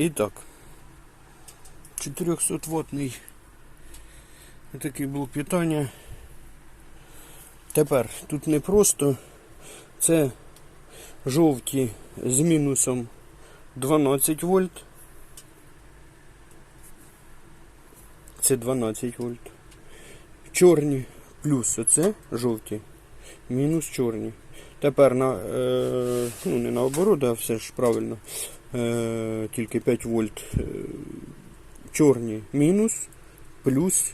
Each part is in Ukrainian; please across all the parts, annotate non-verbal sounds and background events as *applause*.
І так. 400 ваттний такий блок питання. Тепер тут не просто це жовті з мінусом 12 вольт. Це 12 вольт. Чорні плюс оце жовті, мінус чорні. Тепер на, е, ну не наоборот, а все ж правильно. Е, тільки 5 вольт. Е, чорні мінус, плюс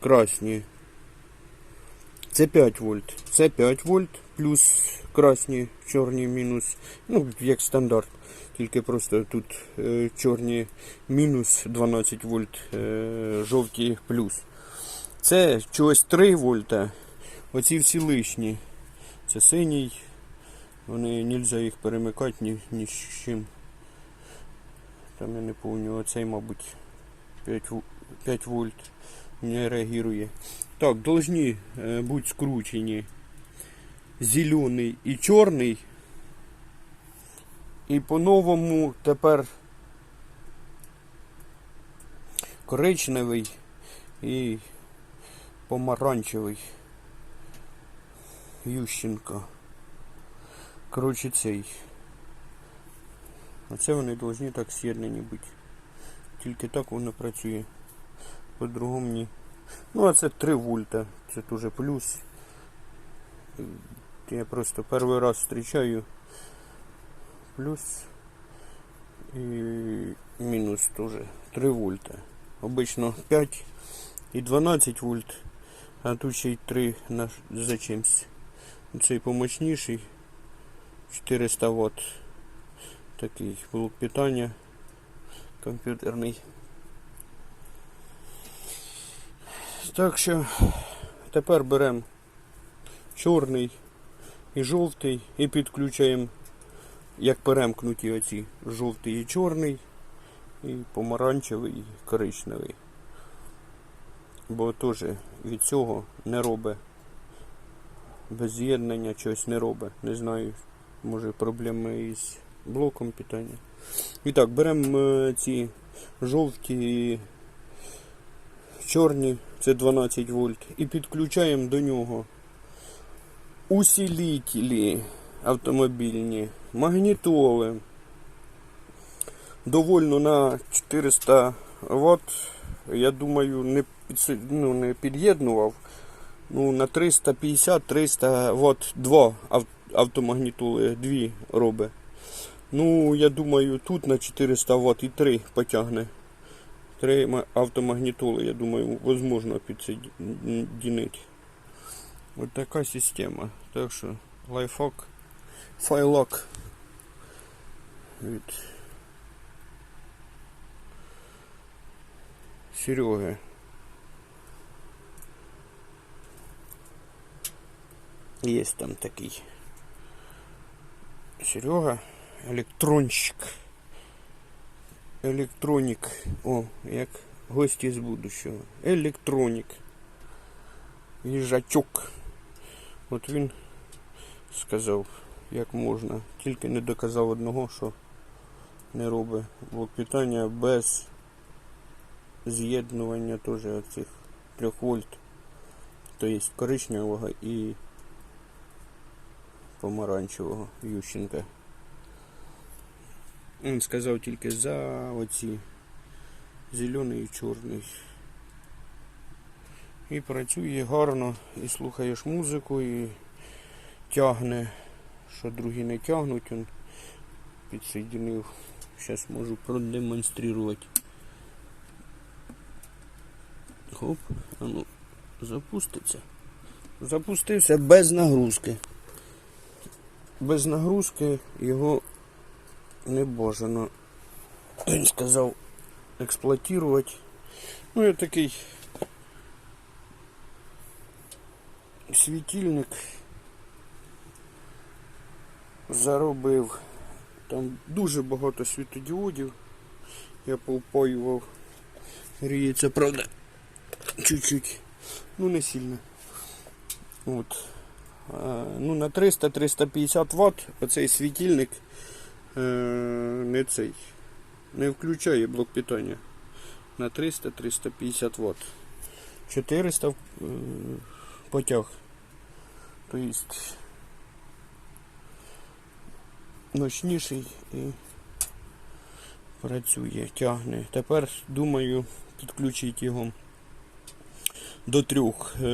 красні. Це 5 вольт. Це 5 вольт, плюс красні, чорні мінус. Ну, як стандарт. Тільки просто тут е, чорні мінус 12 вольт, е, жовті плюс. Це чогось 3 вольта. Оці всі лишні. Це синій. Вони не можна їх перемикати ні, ні з чим. Там я не пам'ятаю, оцей, мабуть, 5, ву- 5 вольт не реагує. Так, должні е, бути скручені зелений і чорний. І по-новому тепер коричневий і помаранчевий. Ющенко. Коротше цей. Оце вони повинні так з'єднані бути. Тільки так воно працює. По-другому ні. Ну а це 3 вольта. Це теж плюс. Я просто перший раз зустрічаю плюс і мінус теж 3 вольта. Обично 5 і 12 вольт, а тут ще й 3 на за чимсь. Цей помощніший 400 Вт. Такий блок питання комп'ютерний. Так що тепер беремо чорний і жовтий і підключаємо, як перемкнуті оці жовтий і чорний, і помаранчевий і коричневий. Бо теж від цього не робить. Без з'єднання щось не робить. Не знаю, може проблеми із блоком питання. І так, беремо е, ці жовті чорні, це 12 вольт, і підключаємо до нього усилителі автомобільні, магнітоли. Довольно на 400 Вт, я думаю, не, ну, не під'єднував. Ну, на 350-300 Вт два ав- автомагнітоли, дві робить. Ну, я думаю, тут на 400 Вт і 3 потягне. Три ма- автомагнітоли, я думаю, возможно підсоединити. Ось така система. Так що лайфхак, файлак від Сереги. Є там такий Серега, електронщик. Електронік. О, як гості з будущого. Електронік. Їжачок. От він сказав, як можна. Тільки не доказав одного, що не робить блок питання без з'єднування теж оцих 3 вольт. Тобто коричневого і помаранчевого Ющенка. Він сказав тільки за оці зелений і чорний. І працює гарно, і слухаєш музику, і тягне, що другі не тягнуть, він підсоединив. Зараз можу продемонструвати. Хоп, а ну, запуститься. Запустився без нагрузки. Без нагрузки його не бажано, він сказав, експлуатувати. Ну, я такий світильник заробив. Там дуже багато світодіодів. Я повпаював. Гріється, правда, чуть-чуть. Ну не сильно. От. А, ну на 300-350 Вт оцей світильник е, не цей. Не включає блок питання на 300-350 Вт. 400 е, потяг. Тобто ночніший і працює, тягне. Тепер думаю підключити його до трьох е,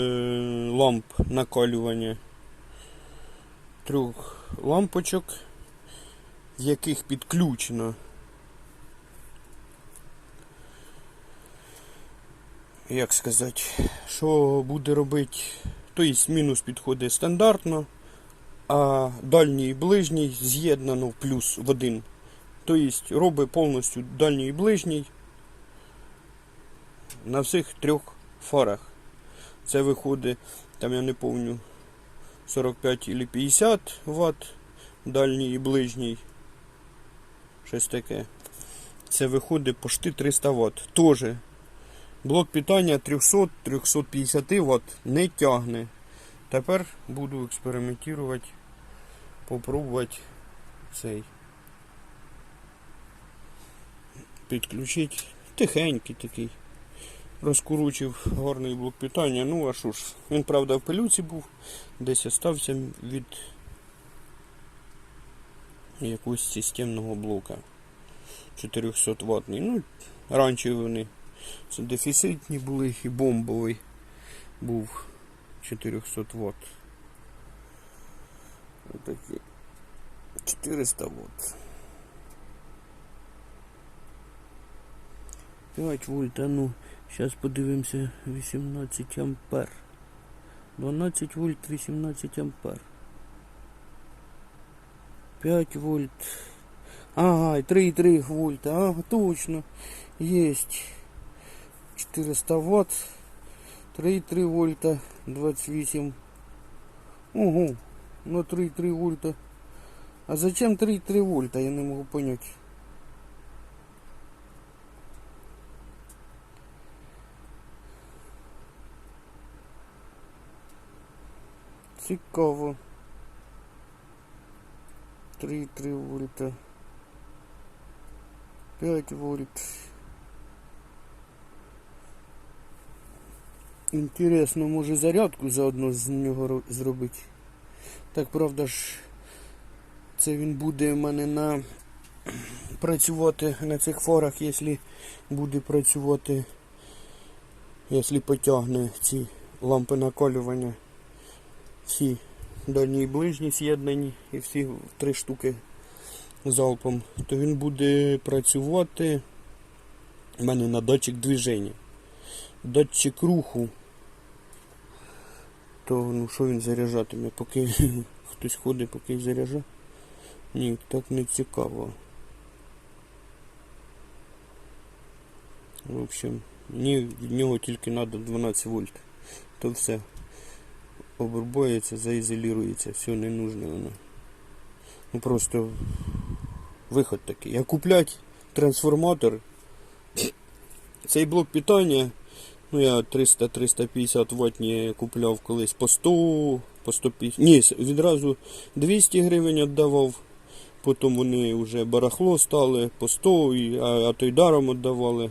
ламп накалювання. Трьох лампочок, з яких підключено. Як сказати, що буде робити, тобто мінус підходить стандартно, а дальній і ближній з'єднано в плюс в один. Тобто робить повністю дальній і ближній на всіх трьох фарах. Це виходить, там я не пам'ятаю, 45 или 50 Вт, дальній і ближній. Щось таке. Це виходить почти 300 Вт. Тоже блок питання 300-350 Вт не тягне. Тепер буду експериментувати, попробувати цей. Підключити. Тихенький такий. Розкручив гарний блок питання. Ну а що ж, він правда в пилюці був, десь остався від якогось системного блока 400 ватний. Ну, раніше вони це дефіцитні були і бомбовий був 400 Вт. Отакі 400 Вт. 5 вольт, а ну, зараз подивимося 18 ампер. 12 вольт, 18 ампер. 5 вольт. Ага, 3,3 вольта. Ага, точно. Есть. 400 ватт. 3,3 вольта. 28. Ого. Ну 3,3 вольта. А зачем 3,3 вольта? Я не могу понять. Цікаво. 3,3 вольта. 5 вольт. Інтересно, може зарядку заодно з нього зробити. Так, правда ж, це він буде в мене на працювати на цих фарах, якщо буде працювати, якщо потягне ці лампи накалювання. Всі дальні і ближні з'єднані і всі три штуки залпом, то він буде працювати у мене на датчик движення. Датчик руху. То ну що він заряджатиме, поки *laughs* хтось ходить, поки заряджа. Ні, так не цікаво. В общем, мені від нього тільки треба 12 вольт. То все. Обрубається, заізолюється, все не нужно воно. Ну просто виход такий. А куплять трансформатор. Цей блок питання, ну я 300-350 ватні купляв колись по 100, по 150. Ні, відразу 200 гривень віддавав. Потім вони вже барахло стали по 100, а, а то й даром віддавали.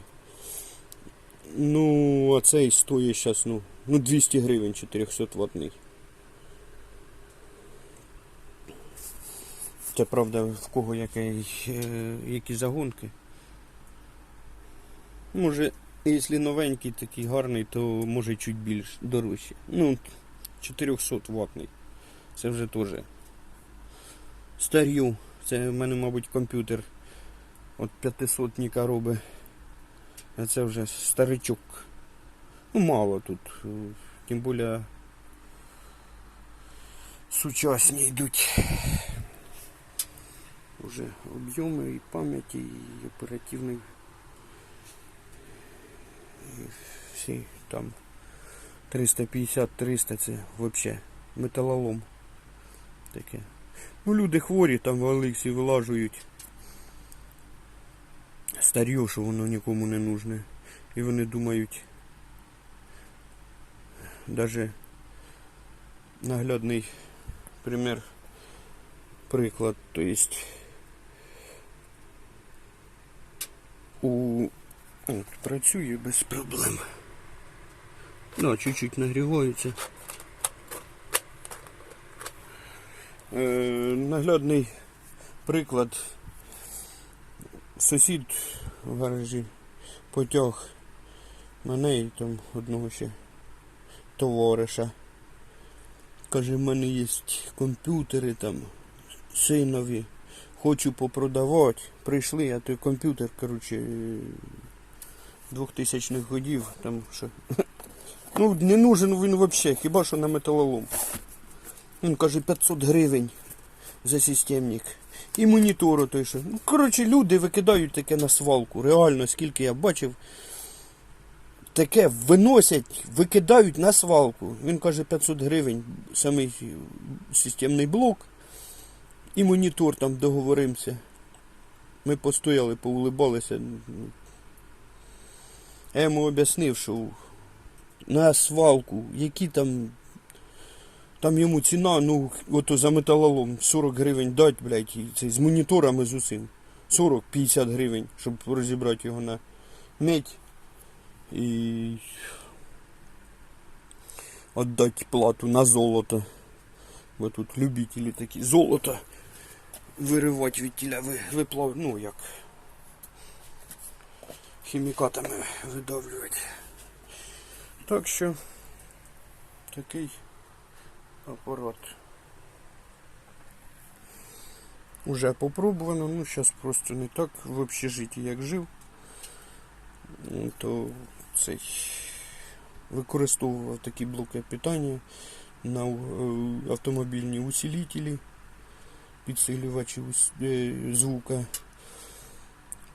Ну, а цей стоїть зараз, ну, ну 200 гривень 400 ватний. Це правда в кого який, е, які загонки. Може, якщо новенький такий гарний, то може чуть більш дорожче. Ну, 400 ватний. Це вже теж. Старю. Це в мене, мабуть, комп'ютер от 500 ніка робить. А це вже старичок. Ну, мало тут. Тим більше сучасні йдуть. Уже об'єми і пам'яті, і оперативний. І всі там 350-300 це взагалі металолом. Таке. Ну люди хворі там в Олексі вилажують. Старьо, що воно нікому не нужне. І вони думають. Даже наглядний примір, приклад, то есть у... От, працює без проблем. Ну, чуть-чуть нагрівається. Е, наглядний приклад. Сусід в гаражі потяг мене і там одного ще товариша. Каже, в мене є комп'ютери там синові. Хочу попродавати. Прийшли, а той комп'ютер, коротше, 2000-х годів, там що. *laughs* Ну, не нужен він взагалі, хіба що на металолом. Він каже 500 гривень за системник. І монітор той що. Ну, коротше, люди викидають таке на свалку. Реально, скільки я бачив. Таке виносять, викидають на свалку. Він каже 500 гривень, самий системний блок. І монітор там договоримося. Ми постояли, поулибалися. Я йому об'яснив, що на свалку, які там. Там йому ціна, ну, ото за металолом 40 гривень дать, блядь, і це з моніторами з усім. 40-50 гривень, щоб розібрати його на медь і віддати плату на золото. Бо тут любителі такі золото виривати від тіля, ви- виплав, ну як хімікатами видавлювати. Так що такий апарат. Уже попробовано, ну зараз просто не так в общежитті як жив, то цей використовував такі блоки питання на е, автомобільні усилителі, підсилювачі ус- е, звука,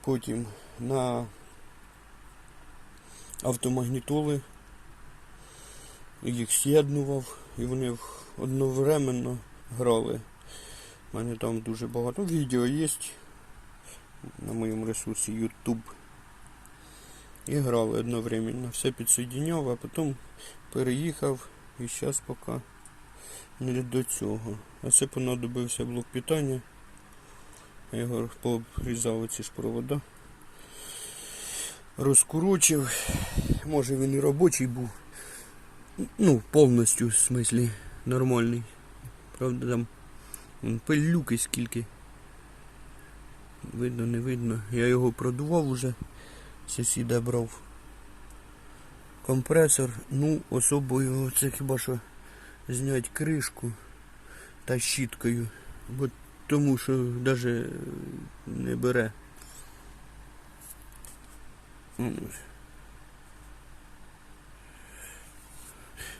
потім на автомагнітоли їх з'єднував і вони одновременно грали. У мене там дуже багато відео є на моєму ресурсі YouTube. І грали одновременно. Все підсоединяв, а потім переїхав і зараз поки не до цього. А це понадобився блок питання. Я його пообрізав оці ж провода. Розкурочив. Може він і робочий був. Ну, повністю, в смислі, нормальний. Правда, там пилюки скільки. Видно, не видно. Я його продував уже. Сусіда брав. Компресор, ну, особо його це хіба що зняти кришку та щіткою. Бо тому що навіть не бере.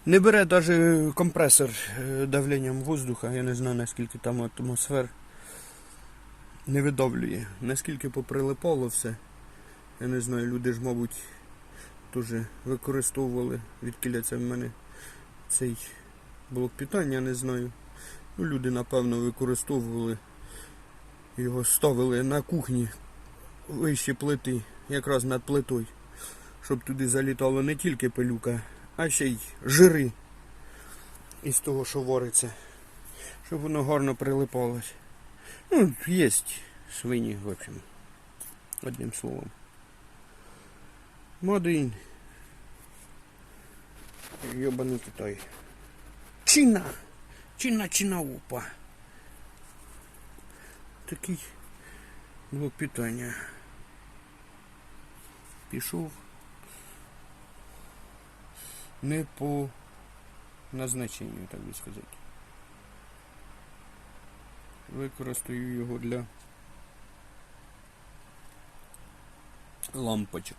Не бере навіть компресор е, давленням воздуха, я не знаю наскільки там атмосфер. Не видавлює. Наскільки поприлипало все. Я не знаю, люди ж, мабуть, теж використовували, відкіля в мене цей блок питання, не знаю. Ну, люди, напевно, використовували його ставили на кухні вище плити, якраз над плитою, щоб туди залітало не тільки пилюка, а ще й жири із того, що вариться, щоб воно гарно прилипалось. Ну, є свині, в общем, одним словом. Мадин. Йобаний Китай. Чина! Чина, чина, опа. Такий блок питання. Пішов не по назначенню, так би сказати. Використаю його для лампочок.